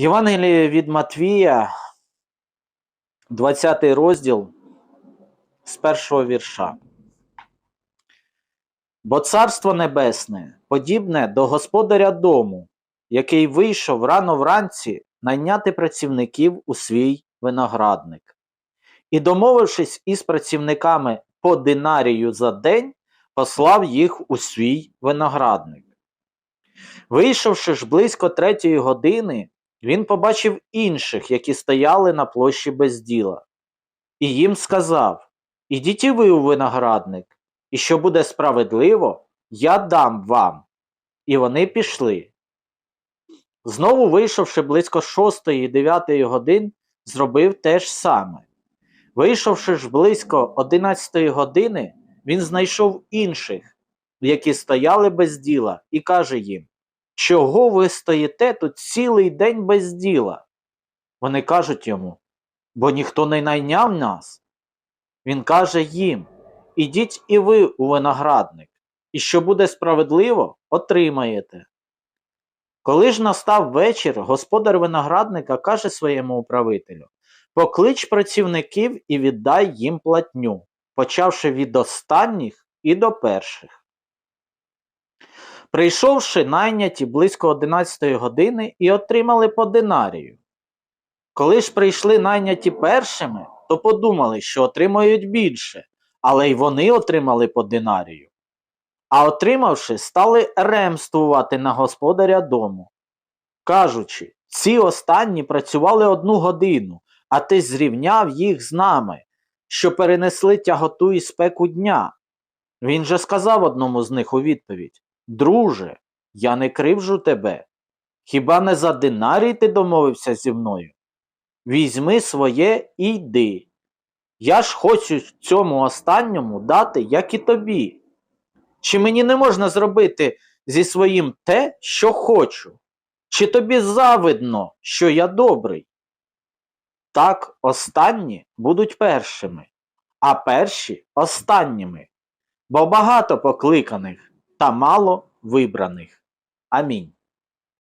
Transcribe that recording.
Євангеліє від Матвія, 20 розділ з першого вірша. Бо царство небесне подібне до господаря дому, який вийшов рано вранці найняти працівників у свій виноградник. І, домовившись із працівниками по динарію за день, послав їх у свій виноградник. Вийшовши ж близько третьої години, він побачив інших, які стояли на площі без діла, і їм сказав: Ідіть і ви у виноградник, і що буде справедливо, я дам вам. І вони пішли. Знову, вийшовши близько шостої і дев'ятої годин, зробив те ж саме. Вийшовши ж близько одинадцятої години, він знайшов інших, які стояли без діла, і каже їм: Чого ви стоїте тут цілий день без діла? Вони кажуть йому, бо ніхто не найняв нас. Він каже їм: Ідіть і ви у виноградник, і що буде справедливо, отримаєте. Коли ж настав вечір, господар виноградника каже своєму управителю: Поклич працівників і віддай їм платню, почавши від останніх і до перших. Прийшовши найняті близько 11 години і отримали по динарію. Коли ж прийшли найняті першими, то подумали, що отримають більше, але й вони отримали по динарію. А отримавши, стали ремствувати на господаря дому, кажучи, ці останні працювали одну годину, а ти зрівняв їх з нами, що перенесли тяготу і спеку дня. Він же сказав одному з них у відповідь Друже, я не кривжу тебе. Хіба не за динарій ти домовився зі мною? Візьми своє і йди. Я ж хочу цьому останньому дати, як і тобі. Чи мені не можна зробити зі своїм те, що хочу? Чи тобі завидно, що я добрий? Так останні будуть першими, а перші останніми, бо багато покликаних та мало вибраних. Амінь.